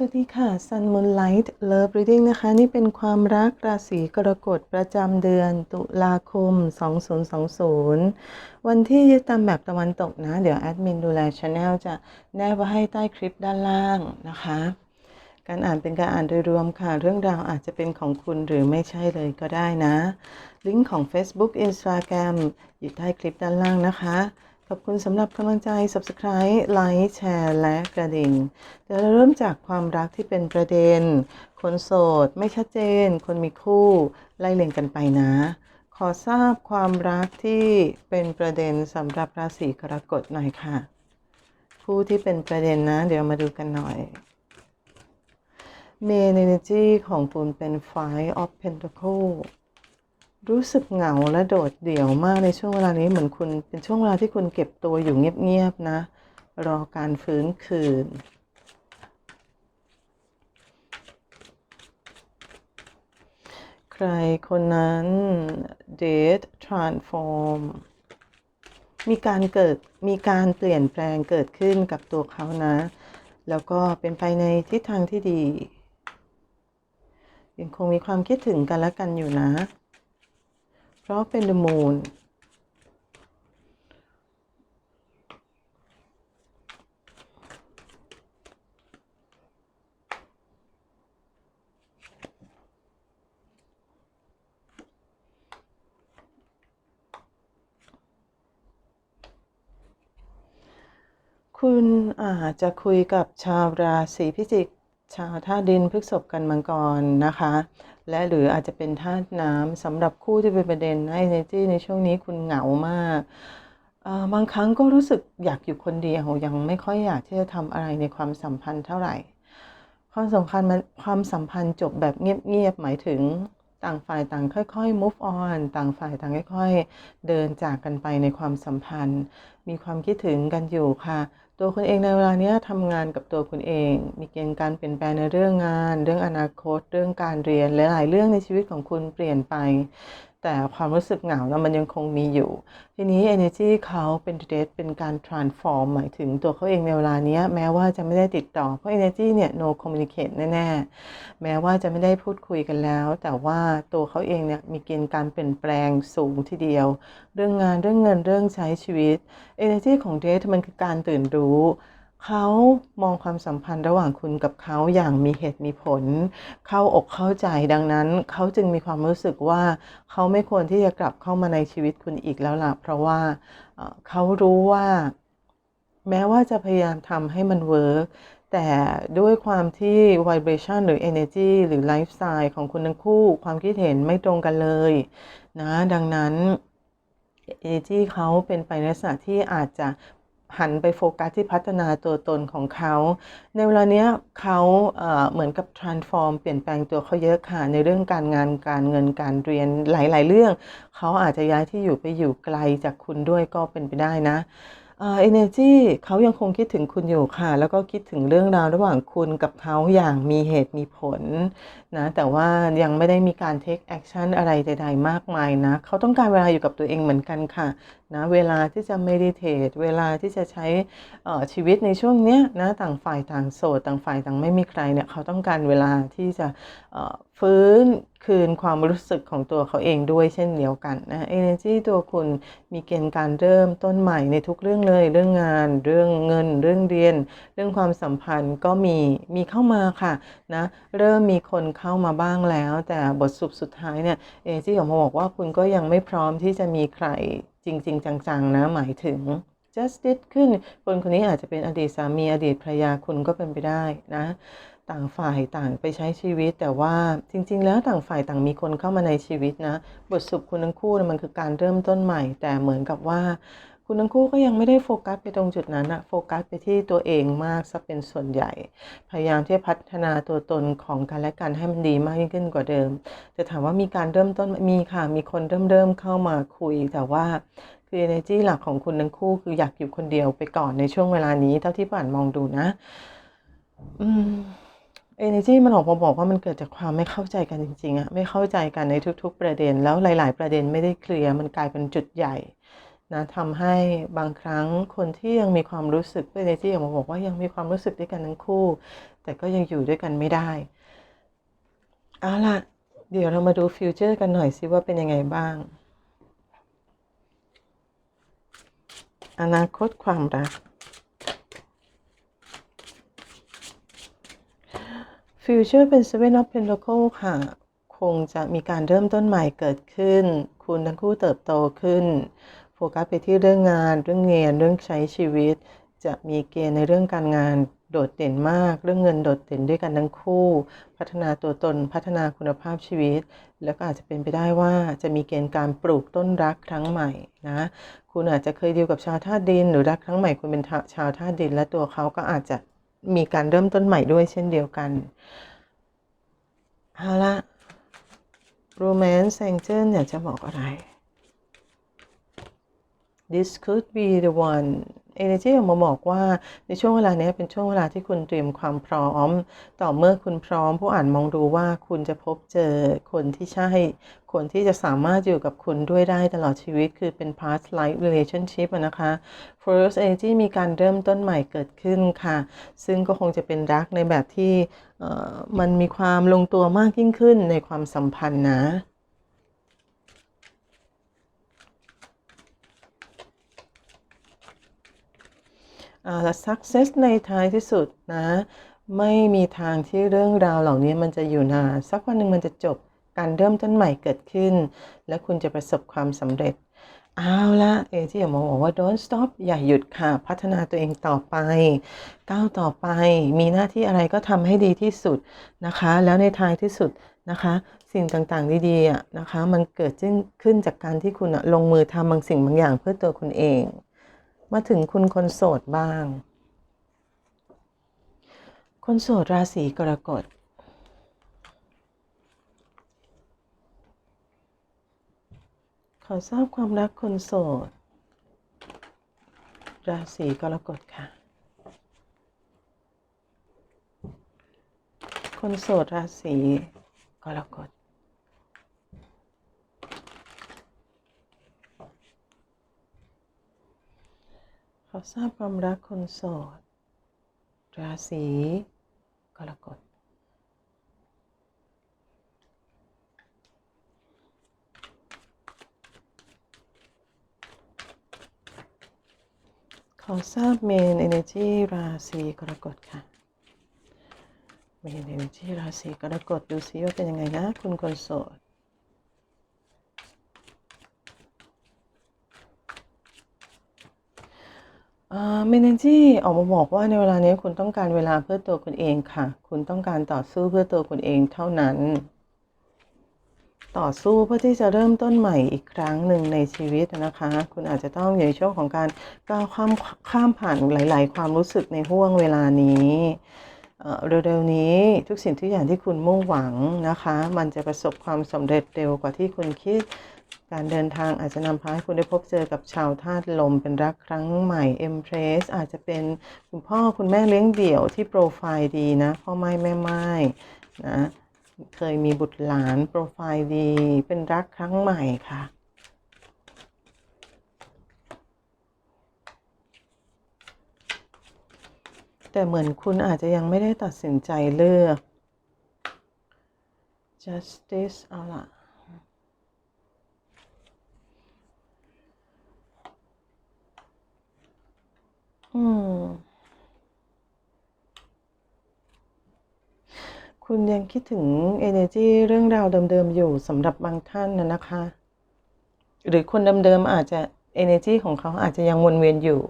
สวัสดีค่ะ Sun Moonlight Love Reading นะคะ นี่เป็นความรักราศีกรกฎประจำเดือนตุลาคม 2020 วันที่ยึดตามแบบตะวันตกนะ เดี๋ยวแอดมินดูแลช anel จะแนบไว้ให้ใต้คลิปด้านล่างนะคะ การอ่านเป็นการอ่านโดยรวมค่ะ เรื่องราวอาจจะเป็นของคุณหรือไม่ใช่เลยก็ได้นะ ลิงก์ของ Facebook Instagram อยู่ใต้คลิปด้านล่างนะคะ ขอบคุณสำหรับกำลังใจ Subscribe ไลค์แชร์และกระดิ่ง เดี๋ยวเราเริ่มจากความรักที่เป็นประเด็น คนโสด ไม่ชัดเจน คนมีคู่ ไล่เลียงกันไปนะ ขอทราบความรักที่เป็นประเด็นสำหรับราศีกรกฎหน่อยค่ะ คู่ที่เป็นประเด็นนะ เดี๋ยวมาดูกันหน่อยเมน energy ของคุณเป็น Five of Pentacle รู้สึกเหงาและโดดเดี่ยวมากในช่วงเวลานี้เหมือนคุณเป็นช่วงเวลาที่คุณเก็บตัวอยู่เงียบๆนะ รอการฟื้นคืน ใครคนนั้น date transform มีการเกิดมีการเปลี่ยนแปลงเกิดขึ้นกับตัวเขานะ แล้วก็เป็นไปในทิศทางที่ดี ยังคงมีความคิดถึงกันและกันอยู่นะ เพราะเป็น the moon คุณอาจจะคุยกับชาวราศีพิจิก ชาวธาตุดินพฤกษภกันมังกรนะคะ และหรืออาจจะเป็นธาตุน้ำสำหรับคู่ที่เป็นประเด็นใน e n e ในช่วงนี้คุณเหงามากบางครั้งก็รู้สึกอยากอยู่คนเดียวยังไม่ค่อยอยากที่จะทำอะไรในความสัมพันธ์เท่าไหร่ ความสำคัญมันความสัมพันธ์จบแบบเงียบๆหมายถึงต่างฝ่ายต่างค่อย ๆ move on ต่างฝ่ายต่างค่อย ๆ เดินจากกันไปในความสัมพันธ์ มีความคิดถึงกันอยู่ค่ะ ตัวคุณเองในเวลาเนี้ยทำงานกับตัวคุณเอง มีเกณฑ์การเปลี่ยนแปลงในเรื่องงาน เรื่องอนาคต เรื่องการเรียนหลายๆเรื่องในชีวิตของคุณเปลี่ยนไป แต่ความรู้สึกเหงานะมันยังคงมีอยู่ ทีนี้ energy เขาเป็น date เป็นการ transform หมายถึงตัวเขาเองในเวลานี้แม้ว่าจะไม่ได้ติดต่อ เพราะ energy เนี่ย no communicate แน่ๆ แม้ว่าจะไม่ได้พูดคุยกันแล้ว แต่ว่าตัวเขาเองเนี่ยมีเกณฑ์การเปลี่ยนแปลงสูงทีเดียว เรื่องงานเรื่องเงินเรื่องใช้ชีวิต energy ของ date มันคือการตื่นรู้ เขามองความสัมพันธ์ระหว่างคุณกับเขาอย่างมีเหตุมีผล เข้าอกเข้าใจดังนั้น เขาจึงมีความรู้สึกว่าเขาไม่ควรที่จะกลับเข้ามาในชีวิตคุณอีกแล้วล่ะ เพราะว่าเขารู้ว่า แม้ว่าจะพยายามทำให้มันเวิร์กแต่ด้วยความที่ vibration หรือ energy หรือ lifestyle ของคุณทั้งคู่ ความคิดเห็นไม่ตรงกันเลยนะ ดังนั้น energy เขาเป็นไปในลักษณะที่อาจจะ หันไปโฟกัสที่พัฒนาตัวตนของเขา ในเวลาเนี้ยเขาเอ่อเหมือนกับ transform เปลี่ยนแปลงตัวเขาเยอะค่ะ ในเรื่องการงานการเงินการเรียนหลาย ๆ เรื่อง เขาอาจจะย้ายที่อยู่ไปอยู่ไกลจากคุณด้วยก็เป็นไปได้นะ เอ่อ energy เขายังคงคิดถึงคุณอยู่ค่ะ แล้วก็คิดถึงเรื่องราวระหว่างคุณกับเขาอย่างมีเหตุมีผลนะแต่ว่ายังไม่ได้มีการ take action อะไรใดๆมากมายนะ เขาต้องการเวลาอยู่กับตัวเองเหมือนกันค่ะนะเวลาที่จะ meditate เวลาที่จะใช้ชีวิตในช่วงเนี้ยนะต่างฝ่ายต่างโสด ต่างฝ่ายต่างไม่มีใครเนี่ยเขาต้องการเวลาที่จะ ฟื้นคืนความรู้สึกของตัวเขาเองด้วยเช่นเดียวกันนะ energy ตัวคุณมีเกณฑ์การเริ่มต้นใหม่ในทุกเรื่องเลย เรื่องงาน เรื่องเงิน เรื่องเรียน เรื่องความสัมพันธ์ก็มีมีเข้ามาค่ะนะเริ่มมีคนเข้ามาบ้างแล้ว แต่บทสรุปสุดท้ายเนี่ย energy ออกมบอกว่าคุณก็ยังไม่พร้อมที่จะมีใครจริง ๆ จังๆนะหมายถึง justice ขึ้นคนคนนี้อาจจะเป็นอดีตสามีอดีตภรรยาคุณก็เป็นไปได้นะ ต่างฝ่ายต่างไปใช้ชีวิต แต่ว่าจริง ๆ แล้วต่างฝ่ายต่างมีคนเข้ามาในชีวิตนะ บทสรุปคุณทั้งคู่มันคือการเริ่มต้นใหม่ แต่เหมือนกับว่า คุณทั้งคู่ก็ยังไม่ได้โฟกัสไปตรงจุดนั้นอะโฟกัสไปที่ตัวเองมากซะเป็นส่วนใหญ่ พยายามที่จะพัฒนาตัวตนของกันและกันให้มันดีมากยิ่งขึ้นกว่าเดิม จะถามว่ามีการเริ่มต้นมีค่ะมีคนเริ่มเริ่มเข้ามาคุย แต่ว่าคือ energy หลักของคุณทั้งคู่คืออยากอยู่คนเดียวไปก่อนในช่วงเวลานี้เท่าที่ผ่านมองดูนะ อืม energy มันออกมาบอกว่ามันเกิดจากความไม่เข้าใจกันจริงๆอะไม่เข้าใจกันในทุก ๆ ประเด็น แล้วหลาย ๆ ประเด็นไม่ได้เคลียร์มันกลายเป็นจุดใหญ่นะทำให้บางครั้งคนที่ยังมีความรู้สึกเพื่อนที่ออกมาบอกว่ายังมีความรู้สึกด้วยกันทั้งคู่ แต่ก็ยังอยู่ด้วยกันไม่ได้เอาล่ะ เดี๋ยวเรามาดูฟิวเจอร์กันหน่อยสิว่าเป็นยังไงบ้าง อนาคตความรัก ฟิวเจอร์เป็น Seven of Pentacles ค่ะ คงจะมีการเริ่มต้นใหม่เกิดขึ้น คุณทั้งคู่เติบโตขึ้น โฟกัสไปที่เรื่องงาน เรื่องเงินเรื่องใช้ชีวิต จะมีเกณฑ์ในเรื่องการงานโดดเด่นมาก เรื่องเงินโดดเด่นด้วยกันทั้งคู่ พัฒนาตัวตน พัฒนาคุณภาพชีวิต แล้วก็อาจจะเป็นไปได้ว่าจะมีเกณฑ์การปลูกต้นรักครั้งใหม่นะ คุณอาจจะเคยดีลกับชาวธาตุดิน หรือรักครั้งใหม่คุณเป็นชาวธาตุดิน และตัวเขาก็อาจจะ มีการเริ่มต้นใหม่ด้วยเช่นเดียวกันเอาละ romance angel อยากจะบอกอะไร this could be the one energy ออกมาบอกว่าในช่วงเวลานี้เป็นช่วงเวลาที่คุณเตรียมความพร้อม ต่อเมื่อคุณพร้อม ผู้อ่านมองดูว่าคุณจะพบเจอคนที่ใช่ คนที่จะสามารถอยู่กับคุณด้วยได้ตลอดชีวิต คือเป็น past life relationship นะคะ first energy มีการเริ่มต้นใหม่เกิดขึ้นค่ะ ซึ่งก็คงจะเป็นรักในแบบที่มันมีความลงตัวมากยิ่งขึ้นในความสัมพันธ์นะ และ success ในท้ายที่สุดนะ ไม่มีทางที่เรื่องราวเหล่านี้มันจะอยู่นานสักวันหนึ่งมันจะจบการเริ่มต้นใหม่เกิดขึ้น และคุณจะประสบความสำเร็จเอาละเอที่อยากมาบอกว่า don't stop อย่าหยุดค่ะ พัฒนาตัวเองต่อไป ก้าวต่อไป มีหน้าที่อะไรก็ทำให้ดีที่สุดนะคะ แล้วในท้ายที่สุดนะคะ สิ่งต่างๆ ดีๆอะนะคะ มันเกิดขึ้นจากการที่คุณลงมือทำบางสิ่งบางอย่างเพื่อตัวคุณเอง มาถึงคุณคนโสดบ้าง คนโสดราศีกรกฎขอทราบความรักคนโสด ราศีกรกฎค่ะ คนโสดราศีกรกฎ ขอทราบความรักคนโสด ราศีกรกฎขอทราบเมน energy ราศีกรกฎค่ะ เมน energy ราศีกรกฎดูซิว่าเป็นยังไงนะ คุณคนโสด เมนจี้ออกมาบอกว่าในเวลานี้คุณต้องการเวลาเพื่อตัวคุณเองค่ะ คุณต้องการต่อสู้เพื่อตัวคุณเองเท่านั้น ต่อสู้เพื่อที่จะเริ่มต้นใหม่อีกครั้งหนึ่งในชีวิตนะคะ คุณอาจจะต้องอยู่ในช่วงของการก้าวข้ามข้ามผ่านหลาย ๆ ความรู้สึกในห่วงเวลานี้เร็วๆนี้ทุกสิ่งทุกอย่างที่คุณมุ่งหวังนะคะ มันจะประสบความสำเร็จเร็วกว่าที่คุณคิด การเดินทางอาจจะนำพาให้คุณได้พบเจอกับชาวธาตุลมเป็นรักครั้งใหม่เอ็มเพรสอาจจะเป็นคุณพ่อคุณแม่เลี้ยงเดี่ยวที่โปรไฟล์ดีนะ พ่อไม้แม่ไม้นะเคยมีบุตรหลานโปรไฟล์ดี เป็นรักครั้งใหม่ค่ะแต่เหมือนคุณอาจจะยังไม่ได้ตัดสินใจเลือก justice เอาล่ะ อืม คุณยังคิดถึง energy เรื่องราวเดิมๆอยู่สำหรับบางท่านนะนะคะ หรือคนเดิมๆอาจจะ energy ของเขาอาจจะยังวนเวียนอยู่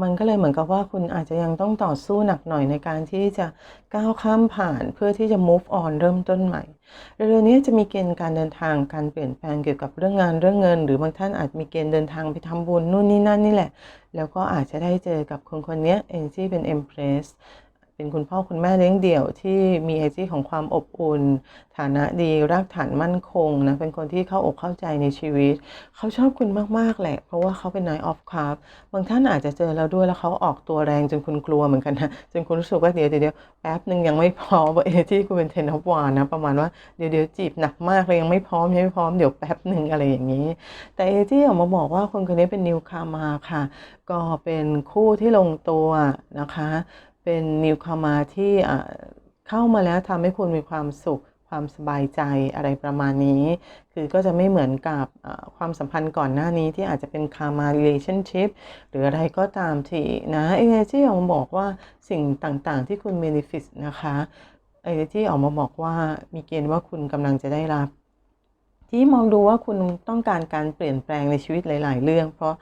มันก็เลยเหมือนกับว่าคุณอาจจะยังต้องต่อสู้หนักหน่อยในการที่จะก้าวข้ามผ่านเพื่อที่จะ move on เริ่มต้นใหม่เร็วๆนี้จะมีเกณฑ์การเดินทางการเปลี่ยนแปลงเกี่ยวกับเรื่องงานเรื่องเงิน หรือบางท่านอาจมีเกณฑ์เดินทางไปทำบุญนู่นนี่นั่นนี่แหละ แล้วก็อาจจะได้เจอกับคนคนนี้เองที่เป็น empress ไปเป็นคุณพ่อคุณแม่เลี้ยงเดี่ยวที่มีเอจีของความอบอุ่น ฐานะดีรากฐานมั่นคงนะเป็นคนที่เข้าอกเข้าใจในชีวิต เขาชอบคุณมากๆแหละ เพราะว่าเขาเป็นนายออฟคาร์บางท่านอาจจะเจอแล้วด้วยแล้วเขาออกตัวแรงจนคุณกลัวเหมือนกันนะจนคุณรู้สึกว่าเดี๋ยวเดี๋ยวแป๊บหนึ่งยังไม่พร้อมว่าเอจีคุณเป็นเทนอฟวานนะประมาณว่าเดี๋ยวเดี๋ยวจีบหนักมากเลยยังไม่พร้อมยังไม่พร้อมเดี๋ยวแป๊บหนึ่งอะไรอย่างนี้ แต่เอจีออกมาบอกว่าคนคนนี้เป็นนิวคามาค่ะ ก็เป็นคู่ที่ลงตัวนะคะ เป็นนิวคามาที่เข้ามาแล้วทำให้คุณมีความสุขความสบายใจอะไรประมาณนี้ คือก็จะไม่เหมือนกับความสัมพันธ์ก่อนหน้านี้ที่อาจจะเป็นคามา relationship หรืออะไรก็ตามทีนะเอเนจีออกมาบอกว่าสิ่งต่างๆที่คุณ manifest นะคะเอเนจีออกมาบอกว่ามีเกณฑ์ว่าคุณกำลังจะได้รับ ที่มองดูว่าคุณต้องการการเปลี่ยนแปลงในชีวิตหลาย ๆ เรื่อง เพราะ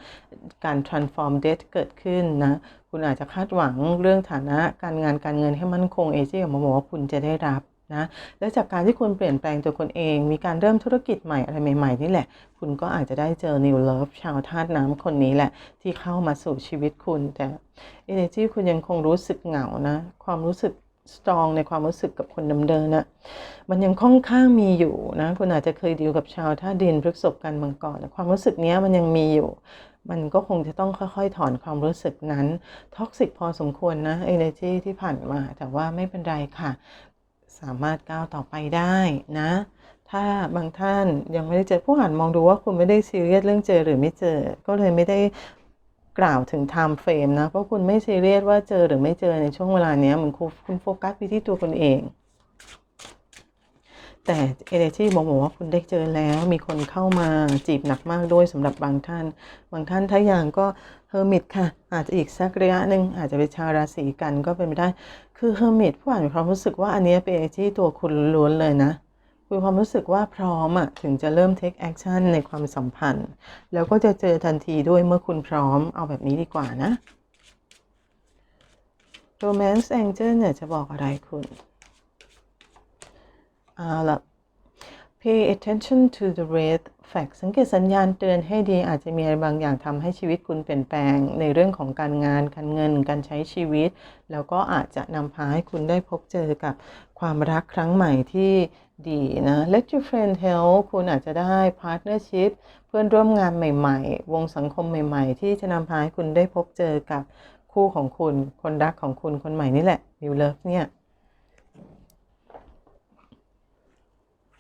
การ transform death เกิดขึ้นนะคุณอาจจะคาดหวังเรื่องฐานะการงานการเงินให้มั่นคงเอเจออกมาบอกว่าคุณจะได้รับนะและจากการที่คุณเปลี่ยนแปลงตัวคุณเอง มีการเริ่มธุรกิจใหม่อะไรใหม่ ๆ นี่แหละ คุณก็อาจจะได้เจอ new love ชาวธาตุน้ำคนนี้แหละ ที่เข้ามาสู่ชีวิตคุณแต่ energy คุณยังคงรู้สึกเหงานะ ความรู้สึก สตรองในความรู้สึกกับคนเดินนะมันยังค่อนข้างมีอยู่นะคุณอาจจะเคยดีลกับชาวท่าดินพฤกษบกันมาก่อนความรู้สึกนี้มันยังมีอยู่ มันก็คงจะต้องค่อยๆ ถอนความรู้สึกนั้นท็อกซิกพอสมควรนะ energy ที่ผ่านมา แต่ว่าไม่เป็นไรค่ะ สามารถก้าวต่อไปได้นะ ถ้าบางท่านยังไม่ได้เจอผู้อ่านมองดูว่าคุณไม่ได้ซีเรียสเรื่องเจอหรือไม่เจอ ก็เลยไม่ได้ กล่าวถึง time frame นะ เพราะคุณไม่ซีเรียสว่าเจอหรือไม่เจอในช่วงเวลานี้เหมือนคุณโฟกัสไปที่ตัวคุณเอง แต่เอเนจีบอกว่าคุณได้เจอแล้ว มีคนเข้ามาจีบหนักมากด้วยสำหรับบางท่าน บางท่านถ้าอย่างก็เฮอร์มิตค่ะ อาจจะอีกสักระยะหนึ่งอาจจะเป็นชาวราศีกันก็เป็นไปได้ คือเฮอร์มิตผู้อ่านมีความรู้สึกว่าอันนี้เป็นเอเนจีตัวคุณล้วนเลยนะ มีความรู้สึกว่าพร้อมอะถึงจะเริ่ม take action ในความสัมพันธ์ แล้วก็จะเจอทันทีด้วยเมื่อคุณพร้อมเอาแบบนี้ดีกว่านะ romance angel เนี่ยจะบอกอะไรคุณเอาละ pay attention to the red flag สังเกตสัญญาณเตือนให้ดีอาจจะมีอะไรบางอย่างทำให้ชีวิตคุณเปลี่ยนแปลง ในเรื่องของการงาน การเงิน การใช้ชีวิต แล้วก็อาจจะนำพาให้คุณได้พบเจอกับความรักครั้งใหม่ที่ดีนะ let your friend help คุณอาจจะได้ partnership เพื่อนร่วมงานใหม่ ๆ วงสังคมใหม่ ๆ ที่จะนำพาให้คุณได้พบเจอกับคู่ของคุณ คนรักของคุณ คนใหม่นี่แหละ new love เนี่ย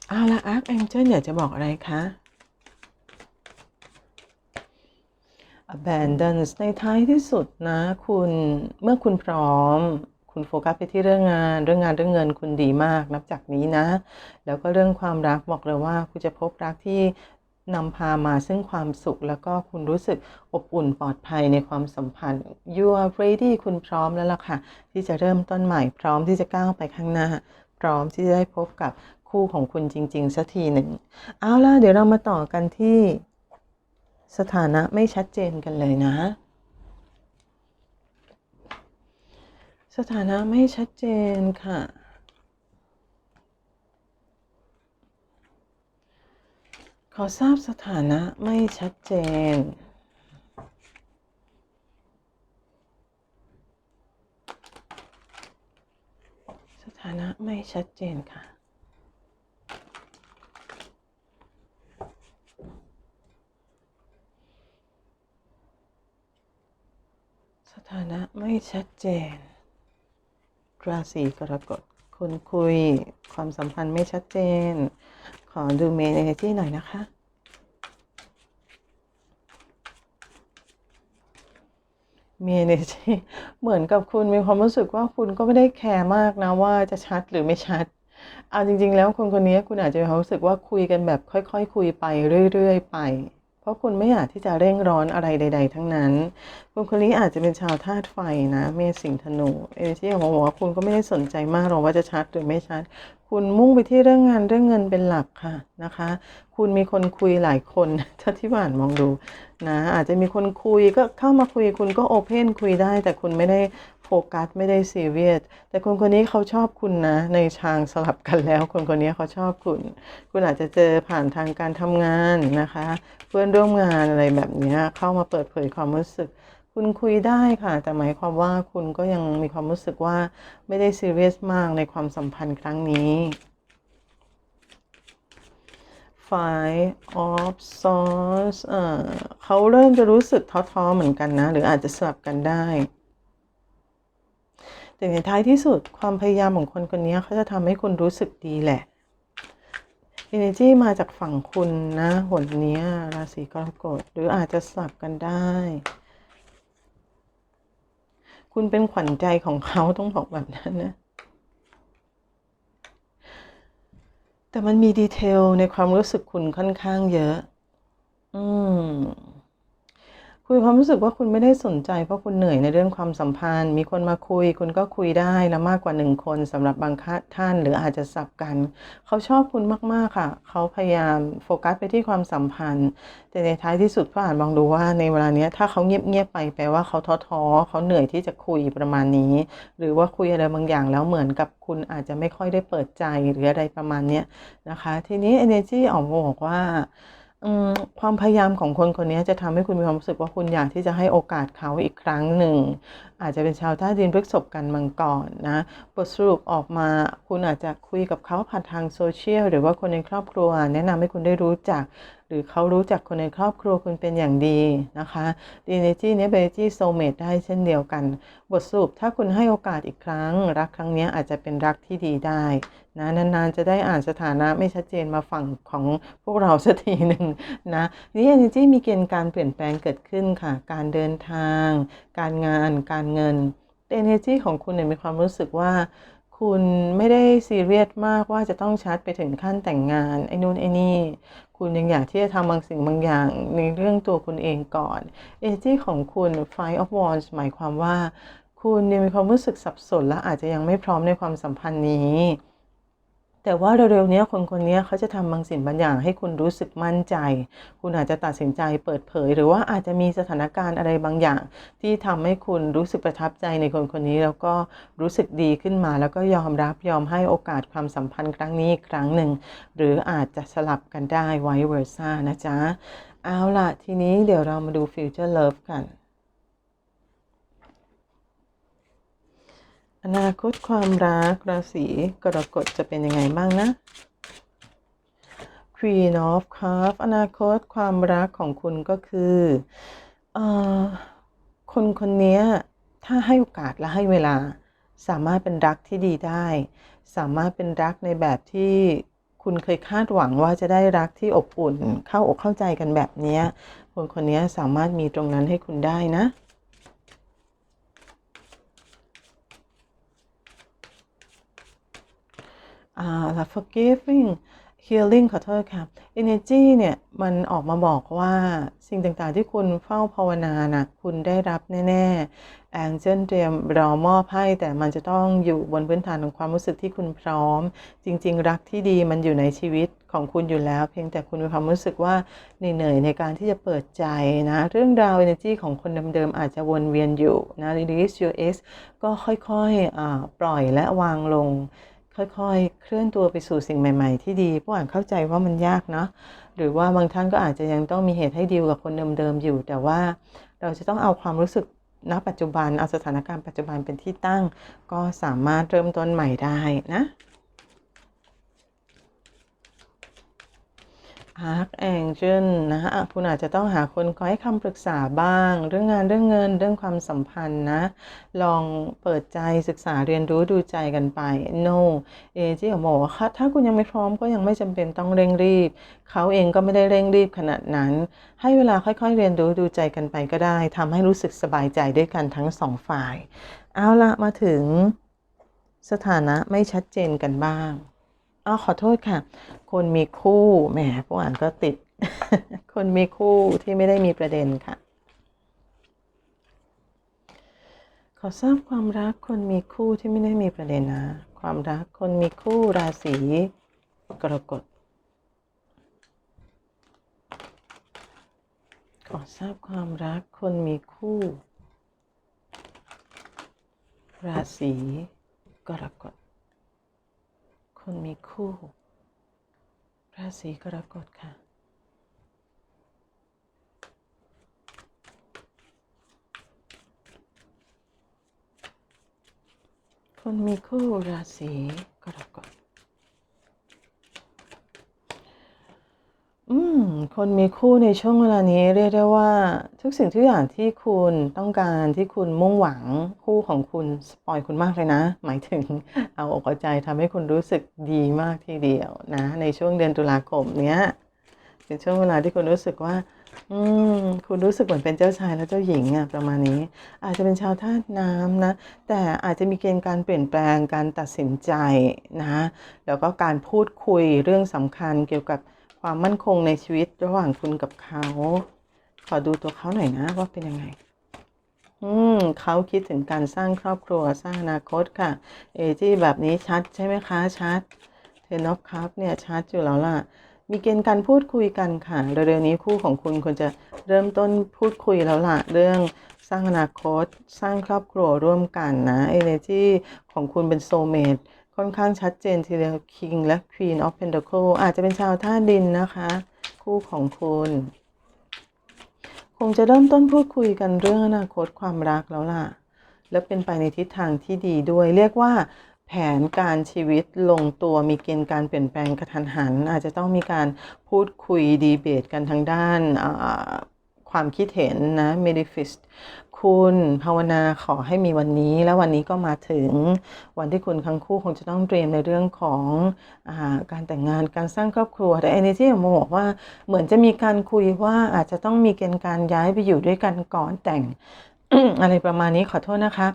เอาละ Archangel อยากจะบอกอะไรคะ abundance ในท้ายที่สุดนะ คุณเมื่อคุณพร้อม คุณโฟกัสไปที่เรื่องงาน เรื่องงานเรื่องเงินคุณดีมาก นับจากนี้นะ แล้วก็เรื่องความรักบอกเลยว่า คุณจะพบรักที่นำพามาซึ่งความสุขแล้วก็คุณรู้สึกอบอุ่นปลอดภัยในความสัมพันธ์ you are ready คุณพร้อมแล้วล่ะค่ะ ที่จะเริ่มต้นใหม่พร้อมที่จะก้าวไปข้างหน้า พร้อมที่จะได้พบกับคู่ของคุณจริง ๆสักทีหนึ่งเอาล่ะเดี๋ยวเรามาต่อกันที่ สถานะไม่ชัดเจนกันเลยนะ สถานะไม่ชัดเจนค่ะ ขอทราบสถานะไม่ชัดเจนสถานะไม่ชัดเจนค่ะ สถานะไม่ ชัดเจน ราศีกรกฎคุณคุยความสัมพันธ์ไม่ชัดเจน ขอดูเมนเอเนจีหน่อยนะคะมีเอเนจีเหมือนกับคุณมีความรู้สึกว่าคุณก็ไม่ได้แคร์มากนะว่าจะชัดหรือไม่ชัดเอาจริง ๆ แล้วคนคนนี้คุณอาจจะมีความรู้สึกว่าคุยกันแบบค่อย ๆ คุยไปเรื่อย ๆ ไป เพราะคุณไม่อยากที่จะเร่งร้อนอะไรใด ๆ ทั้งนั้น คุณคนนี้อาจจะเป็นชาวธาตุไฟนะ เมษสิงธนู เอเนจีของผมบอกว่าคุณก็ไม่ได้สนใจมากหรอกว่าจะชัดหรือไม่ชัด คุณมุ่งไปที่เรื่องงานเรื่องเงินเป็นหลักค่ะนะคะ คุณมีคนคุยหลายคนถ้าที่บ้านมองดูนะอาจจะมีคนคุยก็เข้ามาคุยคุณก็โอเพนคุยได้ แต่คุณไม่ได้โฟกัสไม่ได้ซีเรียสแต่คนคนนี้เขาชอบคุณนะ ในทางสลับกันแล้ว คนคนนี้เขาชอบคุณ คุณอาจจะเจอผ่านทางการทำงานนะคะ เพื่อนร่วมงานอะไรแบบนี้เข้ามาเปิดเผยความรู้สึก คุณคุยได้ค่ะ แต่หมายความว่าคุณก็ยังมีความรู้สึกว่าไม่ได้ซีเรียสมากในความสัมพันธ์ครั้งนี้ Five of Swords เอ่อเขาเริ่มจะรู้สึกท้อๆเหมือนกันนะ หรืออาจจะสลับกันได้แต่ในท้ายที่สุดความพยายามของคนคนนี้เขาจะทำให้คุณรู้สึกดีแหละ Energy มาจากฝั่งคุณนะหนนี้ราศีกรกฎหรืออาจจะสลับกันได้ คุณเป็นขวัญใจของเขาต้องบอกแบบนั้นนะ แต่มันมีดีเทลในความรู้สึกคุณค่อนข้างเยอะ อืม คุณมีความรู้สึกว่าคุณไม่ได้สนใจ เพราะคุณเหนื่อยในเรื่องความสัมพันธ์ มีคนมาคุย คุณก็คุยได้แล้วมากกว่าหนึ่งคนสำหรับบางท่านหรืออาจจะสับกัน เขาชอบคุณมากๆค่ะ เขาพยายามโฟกัสไปที่ความสัมพันธ์ แต่ในท้ายที่สุดก็อ่านมองดูว่าในเวลาเนี้ยถ้าเขาเงียบๆไปแปลว่าเขาท้อๆเขาเหนื่อยที่จะคุยประมาณนี้ หรือว่าคุยอะไรบางอย่างแล้วเหมือนกับคุณอาจจะไม่ค่อยได้เปิดใจหรืออะไรประมาณเนี้ยนะคะ ทีนี้ energy ออกมาบอกว่า ความพยายามของคนคนนี้จะทำให้คุณมีความรู้สึกว่าคุณอยากที่จะให้โอกาสเขาอีกครั้งหนึ่ง อาจจะเป็นชาวท่าดินพฤกษบกันมังกรนะบทสรุปออกมาคุณอาจจะคุยกับเขาผ่านทางโซเชียลหรือว่าคนในครอบครัว แนะนำให้คุณได้รู้จัก หรือเขารู้จักคนในครอบครัวคุณเป็นอย่างดีนะคะดีเนจีเนี้ยเบจีโซเมดได้เช่นเดียวกัน บทสรุปถ้าคุณให้โอกาสอีกครั้ง รักครั้งนี้อาจจะเป็นรักที่ดีได้นะนานๆจะได้อ่านสถานะไม่ชัดเจนมาฝั่งของพวกเราสักทีหนึ่งนะนี่ energy มีเกณฑ์การเปลี่ยนแปลงเกิดขึ้นค่ะ การเดินทาง การงาน การเงิน energy ของคุณเนี่ยมีความรู้สึกว่า คุณไม่ได้ซีเรียสมากว่าจะต้องชัดไปถึงขั้นแต่งงานไอ้นู่นไอ้นี่ คุณยังอยากที่จะทำบางสิ่งบางอย่างในเรื่องตัวคุณเองก่อนเอจี้ของคุณ five of wands หมายความว่า คุณยังมีความรู้สึกสับสนและอาจจะยังไม่พร้อมในความสัมพันธ์นี้ แต่ว่าเร็วๆนี้คนคนนี้เขาจะทำบางสิ่งบางอย่างให้คุณรู้สึกมั่นใจ คุณอาจจะตัดสินใจเปิดเผย หรือว่าอาจจะมีสถานการณ์อะไรบางอย่าง ที่ทำให้คุณรู้สึกประทับใจในคนคนนี้ แล้วก็รู้สึกดีขึ้นมา แล้วก็ยอมรับยอมให้โอกาสความสัมพันธ์ครั้งนี้อีกครั้งหนึ่ง หรืออาจจะสลับกันได้ไว้เวอร์ซ่านะจ๊ะ เอาล่ะ ทีนี้เดี๋ยวเรามาดู Future Love กัน อนาคตความรักราศีกรกฎจะเป็นยังไงบ้างนะ Queen of Cups อนาคตความรักของคุณก็คืออคนคนนี้ถ้าให้โอกาสและให้เวลา สามารถเป็นรักที่ดีได้ สามารถเป็นรักในแบบที่คุณเคยคาดหวังว่าจะได้รักที่อบอุ่น เข้าอกเข้าใจกันแบบนี้คนคนนี้สามารถมีตรงนั้นให้คุณได้นะ อ่าแล้ว forgiving healing ขอโทษค่ะ energy เนี่ย มันออกมาบอกว่าสิ่งต่างๆที่คุณเฝ้าภาวนานะคุณได้รับแน่ๆ angel เตรียมรอมอบให้ แต่มันจะต้องอยู่บนพื้นฐานของความรู้สึกที่คุณพร้อม จริง ๆ รักที่ดีมันอยู่ในชีวิตของคุณอยู่แล้ว เพียงแต่คุณมีความรู้สึกว่าเหนื่อยในการที่จะเปิดใจนะ เรื่องราว energy ของคนเดิมๆ อาจจะวนเวียนอยู่นะ release your ex ก็ค่อยๆปล่อยและวางลง ค่อยๆ เคลื่อนตัวไปสู่สิ่งใหม่ๆ ที่ดีผู้อ่านเข้าใจว่ามันยากเนาะหรือว่าบางท่านก็อาจจะยังต้องมีเหตุให้ดีลกับคนเดิมๆอยู่ แต่ว่าเราจะต้องเอาความรู้สึกณปัจจุบันเอาสถานการณ์ปัจจุบันเป็นที่ตั้ง ก็สามารถเริ่มต้นใหม่ได้นะ Archangel นะอะคุณอาจจะต้องหาคนคอยให้คำปรึกษาบ้าง เรื่องงานเรื่องเงินเรื่องความสัมพันธ์นะ ลองเปิดใจศึกษาเรียนรู้ดูใจกันไป no เอที่บอกว่าถ้าคุณยังไม่พร้อมก็ยังไม่จำเป็นต้องเร่งรีบ เขาเองก็ไม่ได้เร่งรีบขนาดนั้น ให้เวลาค่อยๆเรียนรู้ดูใจกันไปก็ได้ทำให้รู้สึกสบายใจด้วยกันทั้งสองฝ่าย เอาละมาถึงสถานะไม่ชัดเจนกันบ้าง อ้าวขอโทษค่ะ คนมีคู่แหมผู้อ่านก็ติด คนมีคู่ที่ไม่ได้มีประเด็นค่ะ ขอทราบความรักคนมีคู่ที่ไม่ได้มีประเด็นนะ ความรักคนมีคู่ราศีกรกฎขอทราบความรักคนมีคู่ ราศีกรกฎ คนมีคู่ราศีกรกฎค่ะ คนมีคู่ราศีกรก คนมีคู่ในช่วงเวลานี้เรียกได้ว่าทุกสิ่งทุกอย่างที่คุณต้องการที่คุณมุ่งหวังคู่ของคุณสปอยคุณมากเลยนะ หมายถึงเอาอกเอาใจทำให้คุณรู้สึกดีมากทีเดียวนะ ในช่วงเดือนตุลาคมเนี้ยเป็นช่วงเวลาที่คุณรู้สึกว่า อืมคุณรู้สึกเหมือนเป็นเจ้าชายและเจ้าหญิงอะประมาณนี้ อาจจะเป็นชาวธาตุน้ำนะ แต่อาจจะมีเกณฑ์การเปลี่ยนแปลงการตัดสินใจนะ แล้วก็การพูดคุยเรื่องสำคัญเกี่ยวกับ ความมั่นคงในชีวิตระหว่างคุณกับเขา ขอดูตัวเขาหน่อยนะ ว่าเป็นยังไง อืมเขาคิดถึงการสร้างครอบครัวสร้างอนาคตค่ะ เอที่แบบนี้ชัดใช่ไหมคะชัดเทนอฟคัพเนี่ยชัดอยู่แล้วล่ะ มีเกณฑ์การพูดคุยกันค่ะ เร็วๆนี้คู่ของคุณควรจะเริ่มต้นพูดคุยแล้วล่ะ เรื่องสร้างอนาคต สร้างครอบครัวร่วมกันนะเอเนจีของคุณเป็นโซเมด ค่อนข้างชัดเจนทีเดียว King และ Queen of Pentacle อาจจะเป็นชาวธาดินนะคะ คู่ของคุณคงจะเริ่มต้นพูดคุยกันเรื่องอนาคตความรักแล้วล่ะ และเป็นไปในทิศทางที่ดีด้วย เรียกว่าแผนการชีวิตลงตัวมีเกณฑ์การเปลี่ยนแปลงกระทันหัน อาจจะต้องมีการพูดคุยดีเบตกันทางด้าน ความคิดเห็นนะ manifest คุณภาวนาขอให้มีวันนี้ แล้ววันนี้ก็มาถึงวันที่คุณทั้งคู่คงจะต้องเตรียมในเรื่องของอาการแต่งงานการสร้างครอบครัวแต่ energy ของโมบอกว่าเหมือนจะมีการคุยว่าอาจจะต้องมีเกณฑ์การย้ายไปอยู่ด้วยกันก่อนแต่งอะไรประมาณนี้ขอโทษนะคะ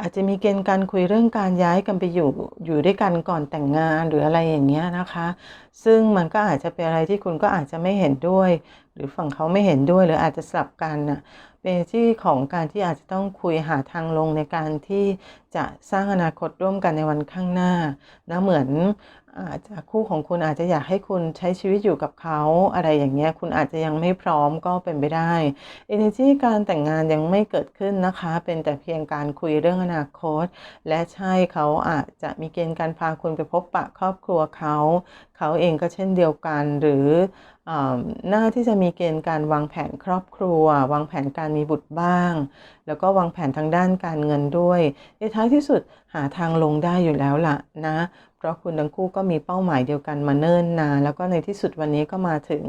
อาจจะมีเกณฑ์การคุยเรื่องการย้ายกันไปอยู่อยู่ด้วยกันก่อนแต่งงานหรืออะไรอย่างเงี้ยนะคะ ซึ่งมันก็อาจจะเป็นอะไรที่คุณก็อาจจะไม่เห็นด้วย หรือฝั่งเขาไม่เห็นด้วยหรืออาจจะสลับกันนะเป็นที่ของการที่อาจจะต้องคุยหาทางลงในการที่จะสร้างอนาคตร่วมกันในวันข้างหน้านะเหมือนอาจจะคู่ของคุณอาจจะอยากให้คุณใช้ชีวิตอยู่กับเขาอะไรอย่างเงี้ยคุณอาจจะยังไม่พร้อมก็เป็นไปได้ energy การแต่งงานยังไม่เกิดขึ้นนะคะ เป็นแต่เพียงการคุยเรื่องอนาคต และใช่เขาอาจจะมีเกณฑ์การพาคุณไปพบปะครอบครัวเขา เขาเองก็เช่นเดียวกันหรือ น้าที่จะมีเกณฑ์การวางแผนครอบครัว วางแผนการมีบุตรบ้าง แล้วก็วางแผนทางด้านการเงินด้วยในท้ายที่สุดหาทางลงได้อยู่แล้วล่ะนะ เพราะคุณทั้งคู่ก็มีเป้าหมายเดียวกันมาเนิ่นนานแล้วก็ในที่สุดวันนี้ก็มาถึง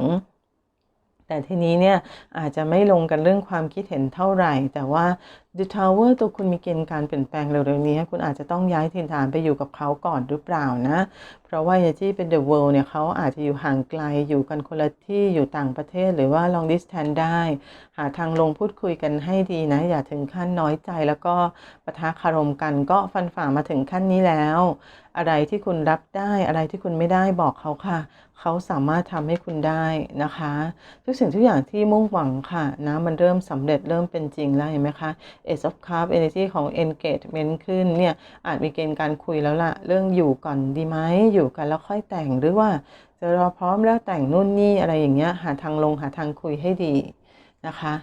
แต่ทีนี้เนี่ยอาจจะไม่ลงกันเรื่องความคิดเห็นเท่าไหร่ แต่ว่า The Tower ตัวคุณมีเกณฑ์การเปลี่ยนแปลงเร็วๆนี้ คุณอาจจะต้องย้ายถิ่นฐานไปอยู่กับเขาก่อนหรือเปล่านะ เพราะว่า Energy เป็น The World เนี่ยเขาอาจจะอยู่ห่างไกลอยู่กันคนละที่อยู่ต่างประเทศหรือว่า long distance ได้ หาทางลงพูดคุยกันให้ดีนะ อย่าถึงขั้นน้อยใจแล้วก็ปะทะคารมกันก็ฟันฝ่ามาถึงขั้นนี้แล้ว อะไรที่คุณรับได้อะไรที่คุณไม่ได้บอกเขาค่ะเขาสามารถทำให้คุณได้นะคะ ทุกสิ่งทุกอย่างที่มุ่งหวังค่ะนะมันเริ่มสำเร็จเริ่มเป็นจริงแล้วเห็นไหมคะ Ace of Cup Energy ของ Engagement ขึ้นเนี่ยอาจมีเกณฑ์การคุยแล้วล่ะ เรื่องอยู่ก่อนดีไหมอยู่กันแล้วค่อยแต่งหรือว่าจะรอพร้อมแล้วแต่งนู่นนี่อะไรอย่างเงี้ยหาทางลงหาทางคุยให้ดีนะคะ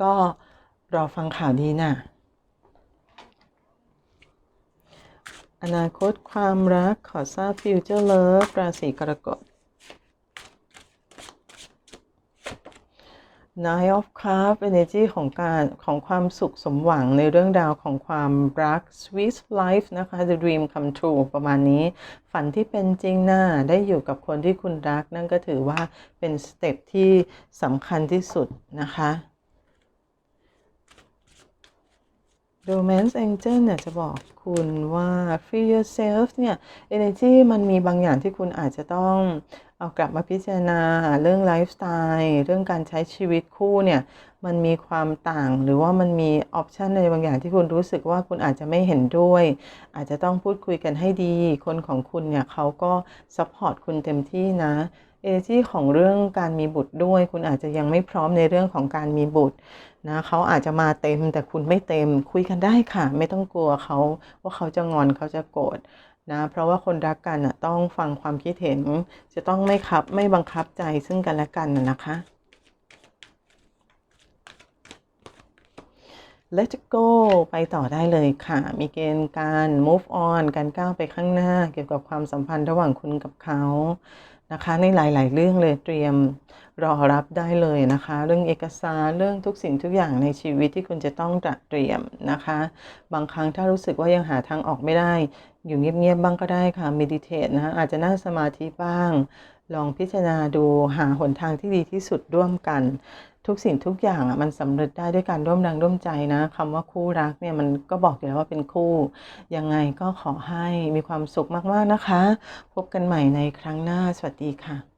ก็รอฟังข่าวดีนะ่ะอนาคตความรักขอทราบ Future Love ราศีกรกฎ Nine of Cups Energy ของการของความสุขสมหวังในเรื่องราวของความรัก Sweet Life นะคะ The Dream Come True ประมาณนี้ ฝันที่เป็นจริงหน่าได้อยู่กับคนที่คุณรัก นั่นก็ถือว่าเป็นสเต็ปที่สำคัญที่สุดนะคะ Romance Angel เนี่ยจะบอกคุณว่า Free Yourself เนี่ย Energy มันมีบางอย่างที่คุณอาจจะต้อง เอากลับมาพิจารณาเรื่องไลฟ์สไตล์เรื่องการใช้ชีวิตคู่เนี่ยมันมีความต่างหรือว่ามันมีออปชันในบางอย่างที่คุณรู้สึกว่าคุณอาจจะไม่เห็นด้วย อาจจะต้องพูดคุยกันให้ดี คนของคุณเนี่ยเขาก็ซัพพอร์ตคุณเต็มที่นะเอที่ของเรื่องการมีบุตรด้วย คุณอาจจะยังไม่พร้อมในเรื่องของการมีบุตรนะเขาอาจจะมาเต็มแต่คุณไม่เต็มคุยกันได้ค่ะ ไม่ต้องกลัวเขาว่าเขาจะงอนเขาจะโกรธ นะเพราะว่าคนรักกันอะต้องฟังความคิดเห็น จะต้องไม่คับไม่บังคับใจซึ่งกันและกันนะคะ Let go ไปต่อได้เลยค่ะ มีเกณฑ์การ move on การก้าวไปข้างหน้า เกี่ยวกับความสัมพันธ์ระหว่างคุณกับเขานะคะ ในหลาย ๆ เรื่องเลยเตรียมรอรับได้เลยนะคะ เรื่องเอกสารเรื่องทุกสิ่งทุกอย่างในชีวิตที่คุณจะต้องตเตรียมนะคะ บางครั้งถ้ารู้สึกว่ายังหาทางออกไม่ได้ อยู่เงียบๆบ้างก็ได้ค่ะเมดิเทตนะคะอาจจะนั่งสมาธิบ้าง ลองพิจารณาดูหาหนทางที่ดีที่สุดร่วมกัน ทุกสิ่งทุกอย่างอะมันสำเร็จได้ด้วยการร่วมแรงร่วมใจนะคำว่าคู่รักเนี่ยมันก็บอกอยู่แล้วว่าเป็นคู่ ยังไงก็ขอให้มีความสุขมากๆนะคะ พบกันใหม่ในครั้งหน้าสวัสดีค่ะ